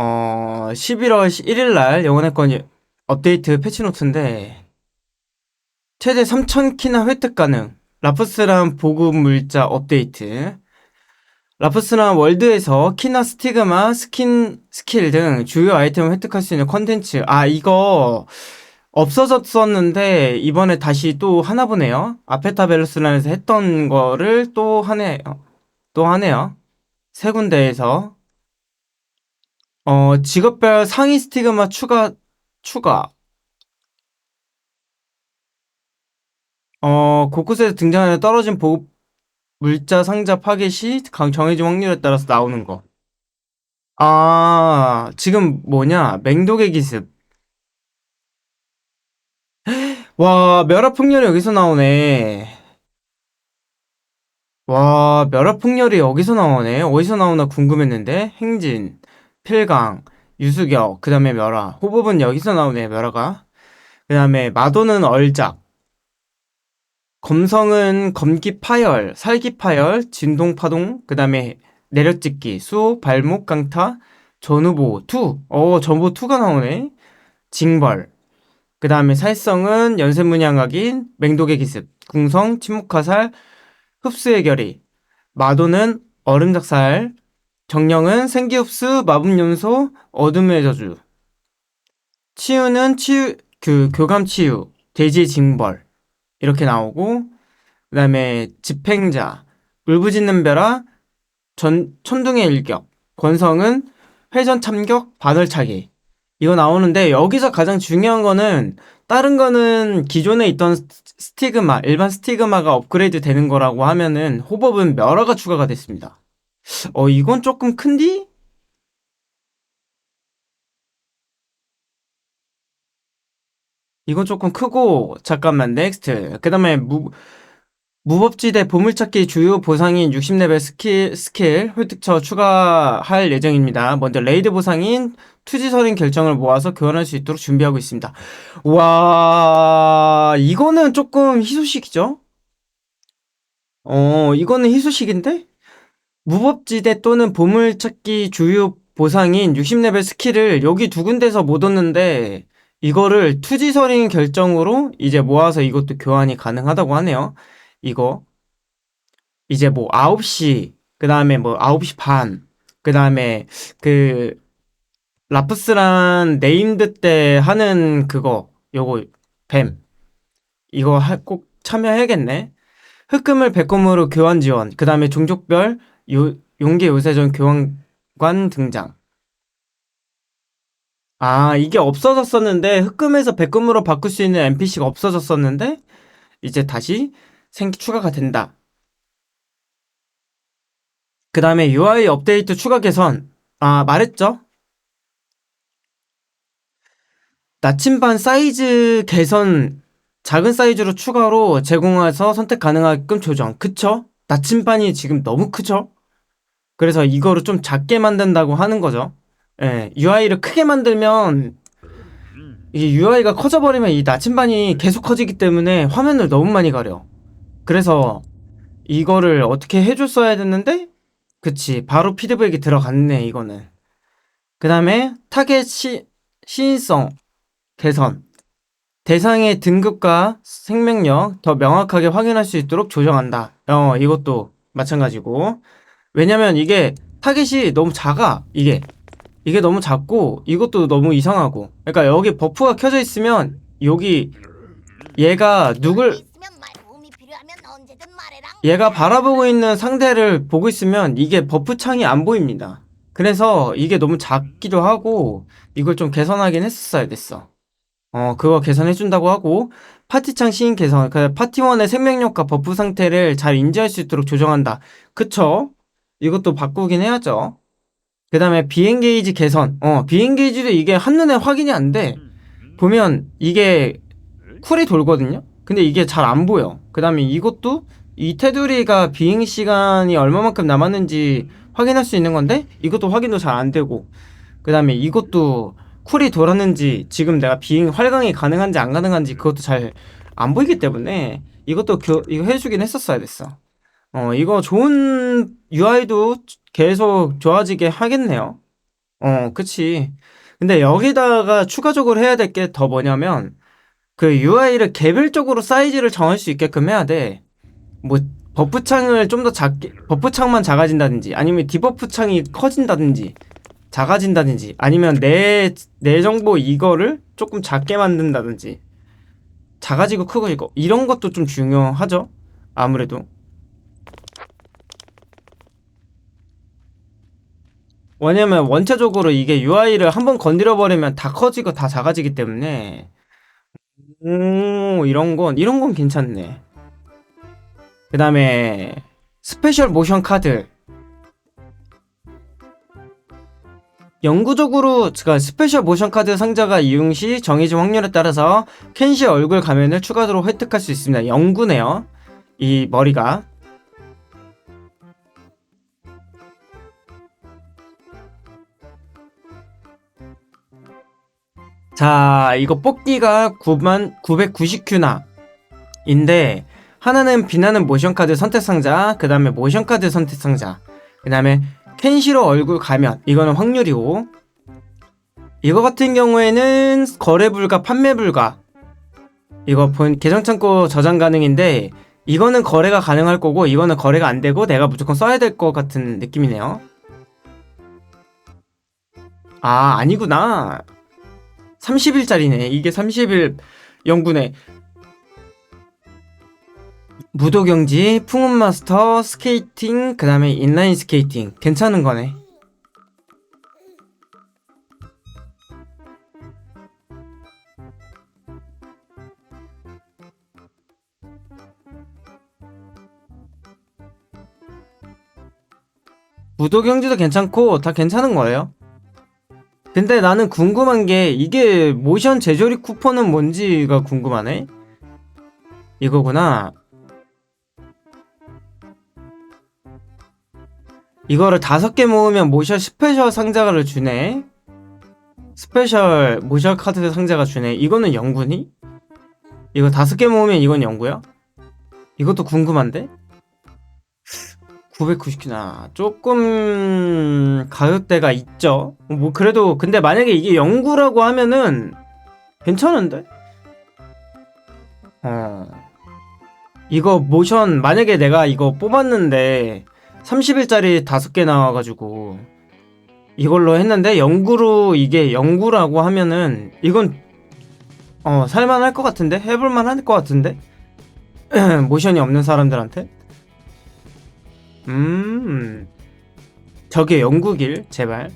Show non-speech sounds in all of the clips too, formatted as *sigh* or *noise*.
어, 11월 1일 날 영원의 건 업데이트 패치노트인데 최대 3,000키나 획득 가능 라프스란 보급 물자 업데이트. 라프스란 월드에서 키나 스티그마, 스킨, 스킬 등 주요 아이템을 획득할 수 있는 컨텐츠. 아 이거 없어졌었는데 이번에 다시 또 하나 보네요. 아페타벨로스란에서 했던 거를 또 하네 또 하네요. 세 군데에서 어, 직업별 상위 스티그마 추가, 추가. 어, 곳곳에서 등장하는 떨어진 보급 물자 상자 파괴 시 강- 정해진 확률에 따라서 나오는 거. 아, 지금 뭐냐? 맹독의 기습. *gasps* 와, 멸하폭렬이 여기서 나오네. 와, 멸하폭렬이 여기서 나오네. 어디서 나오나 궁금했는데. 행진. 필강, 유수격, 그 다음에 멸화. 호법은 여기서 나오네, 멸화가. 그 다음에 마도는 얼작. 검성은 검기 파열, 살기 파열, 진동 파동, 그 다음에 내려찍기, 수, 발목 강타, 전후보, 투. 어, 전보 투가 나오네. 징벌. 그 다음에 살성은 연쇄문양각인, 맹독의 기습, 궁성, 침묵화살, 흡수의 결의. 마도는 얼음작살, 정령은 생기흡수, 마법연소, 어둠의 저주. 치유는 치유, 그, 교감 치유, 돼지의 징벌. 이렇게 나오고, 그 다음에 집행자, 울부짖는 벼라, 전, 천둥의 일격. 권성은 회전 참격, 바늘차기. 이거 나오는데, 여기서 가장 중요한 거는, 다른 거는 기존에 있던 스티그마, 일반 스티그마가 업그레이드 되는 거라고 하면은, 호법은 멸화가 추가가 됐습니다. 어, 이건 조금 큰디? 이건 조금 크고, 잠깐만, 넥스트. 그 다음에, 무, 무법지대 보물찾기 주요 보상인 60레벨 스킬, 스킬 획득처 추가할 예정입니다. 먼저 레이드 보상인 투지설인 결정을 모아서 교환할 수 있도록 준비하고 있습니다. 와, 이거는 조금 희소식이죠? 어, 이거는 희소식인데? 무법지대 또는 보물찾기 주요 보상인 60레벨 스킬을 여기 두 군데서 못 얻는데 이거를 투지설인 결정으로 이제 모아서 이것도 교환이 가능하다고 하네요. 이거 이제 뭐 9시 그 다음에 뭐 9시 반 그 다음에 그 라프스란 네임드 때 하는 그거 요거 뱀 이거 꼭 참여해야겠네. 흑금을 백금으로 교환 지원 그 다음에 종족별 요, 용계 요새전 교환관 등장. 아, 이게 없어졌었는데, 흑금에서 백금으로 바꿀 수 있는 NPC가 없어졌었는데, 이제 다시 생, 추가가 된다. 그 다음에 UI 업데이트 추가 개선. 아, 말했죠? 나침반 사이즈 개선, 작은 사이즈로 추가로 제공해서 선택 가능하게끔 조정. 그쵸? 나침반이 지금 너무 크죠? 그래서 이거를 좀 작게 만든다고 하는 거죠. 예, UI를 크게 만들면 이게 UI가 커져버리면 이 나침반이 계속 커지기 때문에 화면을 너무 많이 가려. 그래서 이거를 어떻게 해줬어야 됐는데, 그치, 바로 피드백이 들어갔네, 이거는. 그 다음에 타겟 시, 시인성 개선. 대상의 등급과 생명력 더 명확하게 확인할 수 있도록 조정한다. 어, 이것도 마찬가지고. 왜냐면 이게 타겟이 너무 작아 이게. 이게 너무 작고 이것도 너무 이상하고. 그러니까 여기 버프가 켜져 있으면 여기 얘가 누굴 얘가 바라보고 있는 상대를 보고 있으면 이게 버프 창이 안 보입니다. 그래서 이게 너무 작기도 하고 이걸 좀 개선하긴 했었어야 됐어. 어 그거 개선해준다고 하고 파티창 시인 개선 그 파티원의 생명력과 버프 상태를 잘 인지할 수 있도록 조정한다. 그쵸 이것도 바꾸긴 해야죠. 그 다음에 비엔게이지 개선. 어, 비엔게이지도 이게 한눈에 확인이 안 돼. 보면 이게 쿨이 돌거든요? 근데 이게 잘 안 보여. 그 다음에 이것도 이 테두리가 비행 시간이 얼마만큼 남았는지 확인할 수 있는 건데 이것도 확인도 잘 안 되고 그 다음에 이것도 쿨이 돌았는지 지금 내가 비행 활강이 가능한지 안 가능한지 그것도 잘 안 보이기 때문에 이것도 교, 이거 해주긴 했었어야 됐어. 어, 이거 좋은 UI도 계속 좋아지게 하겠네요. 어, 그치. 근데 여기다가 추가적으로 해야 될 게 더 뭐냐면, 그 UI를 개별적으로 사이즈를 정할 수 있게끔 해야 돼. 뭐, 버프 창을 좀 더 작게, 버프 창만 작아진다든지, 아니면 디버프 창이 커진다든지, 작아진다든지, 아니면 내, 내 정보 이거를 조금 작게 만든다든지, 작아지고 크고지고, 이런 것도 좀 중요하죠? 아무래도. 왜냐면 원체적으로 이게 UI를 한번 건드려 버리면 다 커지고 다 작아지기 때문에 오 이런 건 이런 건 괜찮네. 그다음에 스페셜 모션 카드 영구적으로 제가 스페셜 모션 카드 상자가 이용 시 정해진 확률에 따라서 켄시 얼굴 가면을 추가로 획득할 수 있습니다. 영구네요. 이 머리가 자, 이거 뽑기가 9만 990큐나 인데 하나는 빛나는 모션 카드 선택 상자, 그 다음에 모션 카드 선택 상자, 그 다음에 켄시로 얼굴 가면 이거는 확률이고 이거 같은 경우에는 거래 불가, 판매 불가 이거 본 계정 창고 저장 가능인데 이거는 거래가 가능할 거고 이거는 거래가 안 되고 내가 무조건 써야 될 것 같은 느낌이네요. 아, 아니구나. 30일짜리네. 이게 30일 연구네. 무도 경지, 풍운 마스터, 스케이팅, 그 다음에 인라인 스케이팅. 괜찮은 거네. 무도 경지도 괜찮고 다 괜찮은 거예요. 근데 나는 궁금한 게 이게 모션 재조립 쿠폰은 뭔지가 궁금하네. 이거구나. 이거를 다섯 개 모으면 모션 스페셜 상자를 주네. 스페셜 모션 카드 상자가 주네. 이거는 영구니? 이거 다섯 개 모으면 이건 영구야? 이것도 궁금한데? 990나 조금 가격대가 있죠. 뭐 그래도 근데 만약에 이게 영구라고 하면은 괜찮은데? 어. 이거 모션 만약에 내가 이거 뽑았는데 30일짜리 5개 나와가지고 이걸로 했는데 영구로 이게 영구라고 하면은 이건 어 살만할 것 같은데 해볼만 할 것 같은데 *clears throat* 모션이 없는 사람들한테 음, 저게 영국일, 제발.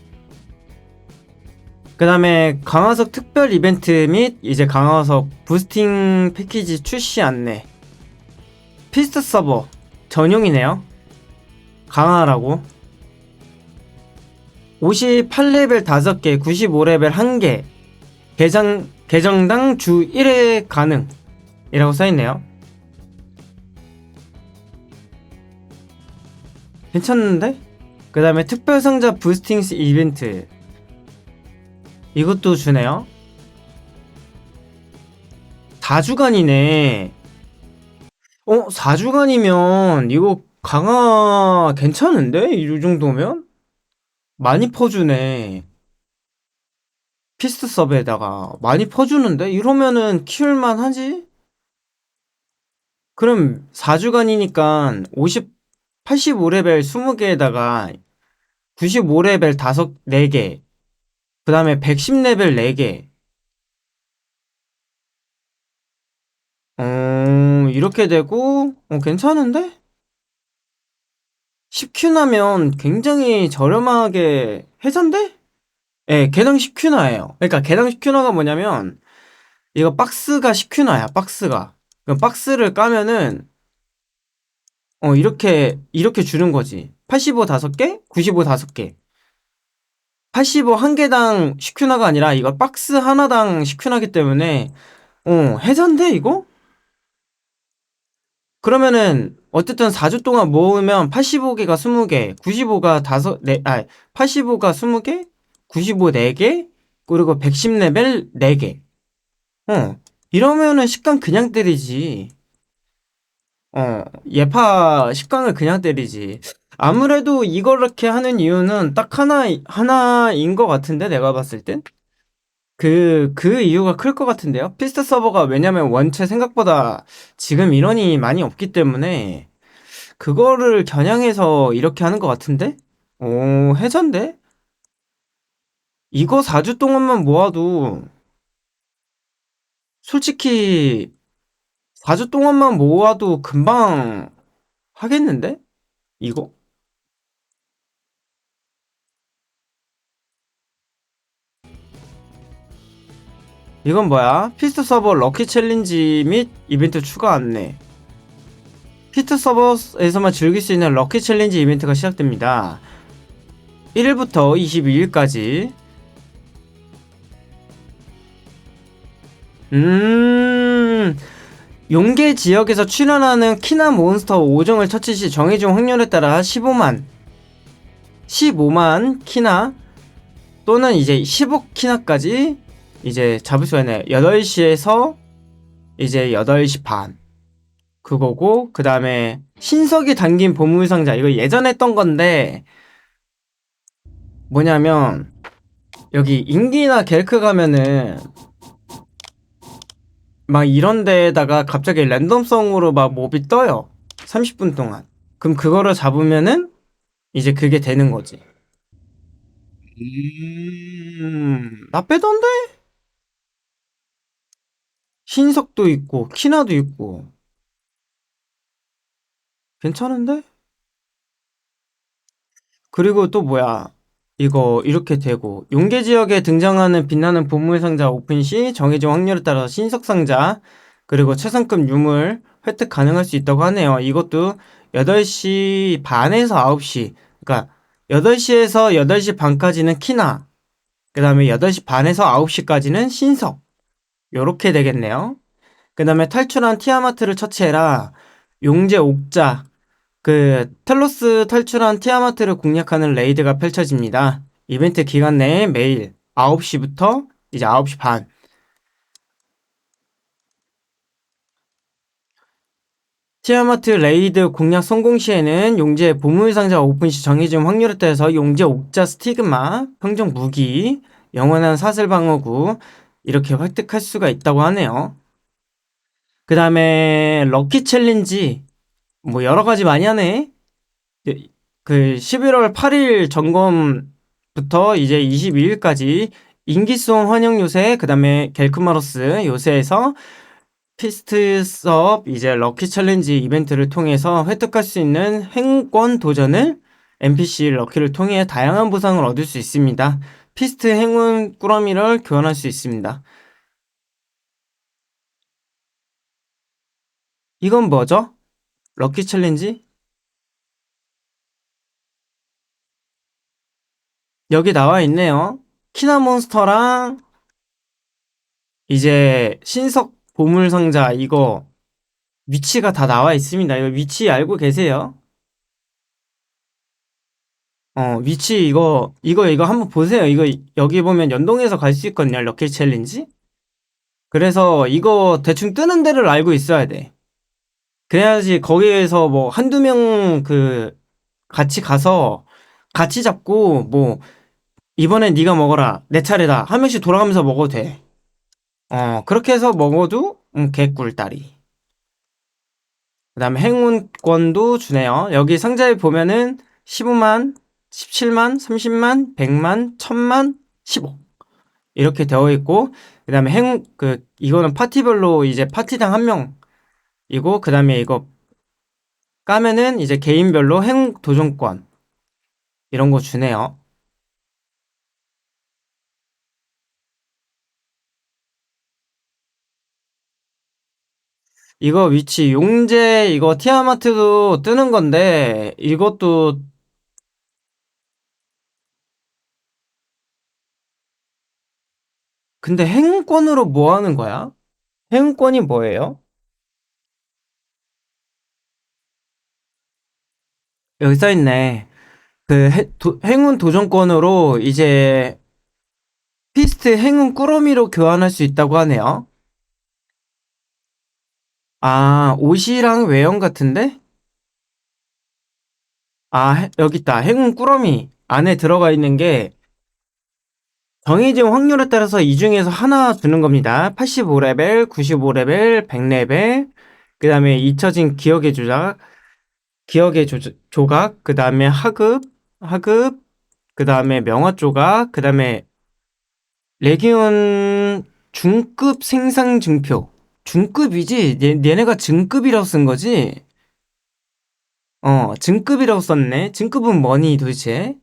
그 다음에 강화석 특별 이벤트 및 이제 강화석 부스팅 패키지 출시 안내. 피스트 서버 전용이네요. 강화라고. 58레벨 5개, 95레벨 1개. 계정, 계정당 주 1회 가능. 이라고 써있네요. 괜찮은데? 그 다음에 특별상자 부스팅스 이벤트 이것도 주네요 4주간이네 어? 4주간이면 이거 강화 괜찮은데? 이 정도면? 많이 퍼주네 피스트 서브에다가 많이 퍼주는데? 이러면은 키울만 하지? 그럼 4주간이니까 50 85레벨 20개에다가 95레벨 5, 4개, 그 다음에 110레벨 4개. 어, 이렇게 되고, 어, 괜찮은데? 10큐 나면 굉장히 저렴하게 해산돼? 예, 네, 개당 10큐 나예요. 그러니까 개당 10큐 나가 뭐냐면, 이거 박스가 10큐 나야, 박스가. 그럼 박스를 까면은 어, 이렇게, 이렇게 주는 거지. 85 5개, 95 5개. 85한 개당 10큐나가 아니라 이거 박스 하나당 10큐나기 때문에, 어, 해산돼, 이거? 그러면은, 어쨌든 4주 동안 모으면 85개가 20개, 95가 5, 네, 아, 85가 20개, 95 4개, 그리고 110레벨 4개. 어, 이러면은 식감 그냥 때리지. 어, 예파 10강을 그냥 때리지. 아무래도 이렇게 하는 이유는 딱 하나, 하나인 것 같은데, 내가 봤을 땐? 그, 그 이유가 클 것 같은데요? 피스트 서버가 왜냐면 원체 생각보다 지금 인원이 많이 없기 때문에 그거를 겨냥해서 이렇게 하는 것 같은데? 오, 해전데? 이거 4주 동안만 모아도 솔직히 4주 동안만 모아도 금방 하겠는데? 이거? 이건 뭐야? 피스트 서버 럭키 챌린지 및 이벤트 추가 안내. 피스트 서버에서만 즐길 수 있는 럭키 챌린지 이벤트가 시작됩니다. 1일부터 22일까지. 음, 용계 지역에서 출현하는 키나 몬스터 5종을 처치 시 정해진 확률에 따라 15만, 15만 키나 또는 이제 15키나까지 이제 잡을 수가 있네요. 8시에서 이제 8시 반. 그거고, 그 다음에 신석이 담긴 보물상자. 이거 예전에 했던 건데, 뭐냐면, 여기 인기나 겔크 가면은, 막 이런 데에다가 갑자기 랜덤성으로 막 몹이 떠요. 30분 동안. 그럼 그거를 잡으면은, 이제 그게 되는 거지. 음, 나 빼던데? 흰석도 있고 키나도 있고 괜찮은데? 그리고 또 뭐야 이거 이렇게 되고 용계 지역에 등장하는 빛나는 보물 상자 오픈 시 정해진 확률에 따라서 신석 상자 그리고 최상급 유물 획득 가능할 수 있다고 하네요. 이것도 8시 반에서 9시 그러니까 8시에서 8시 반까지는 키나 그 다음에 8시 반에서 9시까지는 신석 요렇게 되겠네요. 그 다음에 탈출한 티아마트를 처치해라. 용제 옥자. 그 텔로스 탈출한 티아마트를 공략하는 레이드가 펼쳐집니다. 이벤트 기간 내에 매일 9시부터 이제 9시 반. 티아마트 레이드 공략 성공 시에는 용제 보물상자 오픈 시 정해진 확률에 따라서 용제 옥자 스티그마, 평정 무기, 영원한 사슬 방어구, 이렇게 획득할 수가 있다고 하네요. 그 다음에 럭키 챌린지 뭐 여러 가지 많이 하네. 그 11월 8일 점검부터 이제 22일까지 인기송 환영 요새 그 다음에 겔크마로스 요새에서 피스트 섭 이제 럭키 챌린지 이벤트를 통해서 획득할 수 있는 행권 도전을 NPC 럭키를 통해 다양한 보상을 얻을 수 있습니다. 피스트 행운 꾸러미를 교환할 수 있습니다. 이건 뭐죠? 럭키 챌린지? 여기 나와 있네요. 키나몬스터랑 이제 신석 보물상자 이거 위치가 다 나와 있습니다. 이거 위치 알고 계세요? 어, 위치 이거 이거 이거 한번 보세요. 이거 여기 보면 연동해서 갈 수 있거든요. 럭키 챌린지. 그래서 이거 대충 뜨는 데를 알고 있어야 돼. 그래야지 거기에서 뭐 한두 명 그 같이 가서 같이 잡고 뭐 이번엔 네가 먹어라. 내 차례다. 한 명씩 돌아가면서 먹어도 돼. 어, 그렇게 해서 먹어도 음, 개꿀다리. 그다음에 행운권도 주네요. 여기 상자에 보면은 15만 17만, 30만, 100만, 1000만, 15. 이렇게 되어 있고, 그 다음에 행, 그, 이거는 파티별로 이제 파티당 한 명 이고, 그 다음에 이거 까면은 이제 개인별로 행 도전권. 이런 거 주네요. 이거 위치 용재 이거 티아마트도 뜨는 건데 이것도 근데 행운권으로 뭐 하는 거야? 행운권이 뭐예요? 여기 써 있네. 그 해, 도, 행운 도전권으로 이제 피스트 행운 꾸러미로 교환할 수 있다고 하네요. 아, 옷이랑 외형 같은데? 아, 해- 여기 있다. 행운 꾸러미. 안에 들어가 있는 게 정해진 확률에 따라서 이 중에서 하나 주는 겁니다. 85레벨, 95레벨, 100레벨, 그 다음에 잊혀진 기억의 조작, 기억의 조, 조각, 그 다음에 하급, 하급, 그 다음에 명화 조각, 그 다음에 레기온 중급 생산 증표. 중급이지? 얘, 얘네가 증급이라고 쓴 거지? 어, 증급이라고 썼네. 증급은 뭐니 도대체?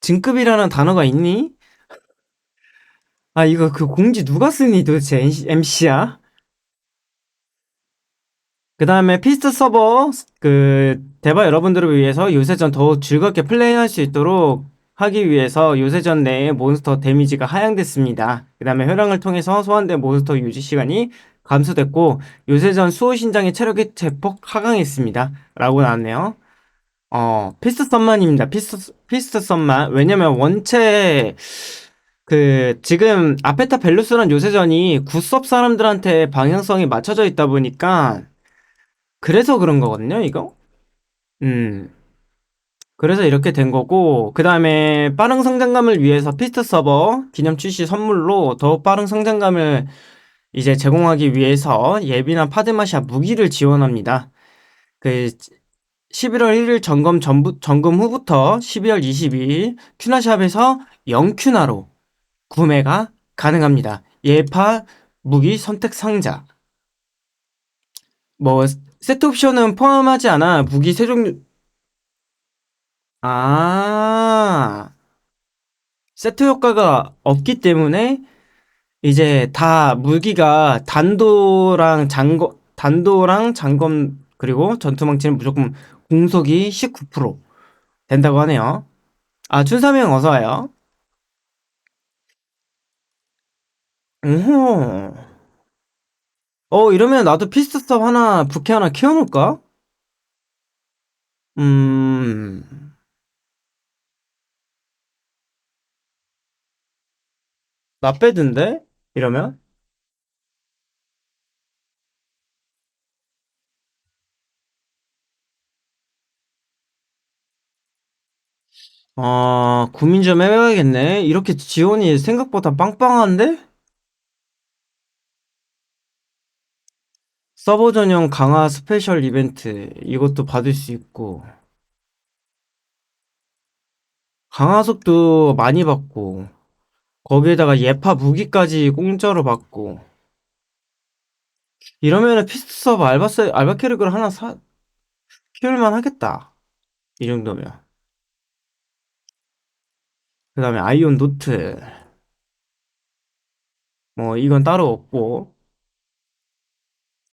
증급이라는 단어가 있니? 아, 이거 그 공지 누가 쓰니 도대체 MC야? 그 다음에 피스트 서버, 그, 대바 여러분들을 위해서 요새전 더 즐겁게 플레이할 수 있도록 하기 위해서 요새전 내에 몬스터 데미지가 하향됐습니다. 그 다음에 효랑을 통해서 소환된 몬스터 유지 시간이 감소됐고, 요새전 수호 신장의 체력이 대폭 하강했습니다. 라고 나왔네요. 어, 피스트 썸만입니다. 피스트, 피스트 썸만. 왜냐면 원체, 그, 지금 아페타 벨루스란 요새전이 굿섭 사람들한테 방향성이 맞춰져 있다 보니까, 그래서 그런 거거든요, 이거? 음. 그래서 이렇게 된 거고, 그 다음에 빠른 성장감을 위해서 피스트 서버 기념 출시 선물로 더 빠른 성장감을 이제 제공하기 위해서 예비나 파드마샤 무기를 지원합니다. 그 11월 1일 점검 전부, 점검 후부터 12월 22일 큐나샵에서 0큐나로 구매가 가능합니다. 예파 무기 선택 상자. 뭐 세트 옵션은 포함하지 않아 무기 세 종류 아 세트 효과가 없기 때문에 이제 다 무기가 단도랑 장거 단도랑 장검 그리고 전투망치는 무조건 공속이 19% 된다고 하네요. 아 춘삼형 어서 와요. 오호. 어 이러면 나도 피스트 섭 하나 부캐 하나 키워놓을까? 음. 나 빼든데? 이러면? 아, 고민 좀 해봐야겠네. 이렇게 지원이 생각보다 빵빵한데? 서버 전용 강화 스페셜 이벤트. 이것도 받을 수 있고. 강화 속도 많이 받고. 거기에다가 예파 무기까지 공짜로 받고. 이러면은 피스트 서버 알바, 스 알바 캐릭을 하나 사, 키울만 하겠다. 이 정도면. 그 다음에 아이온 노트. 뭐, 이건 따로 없고.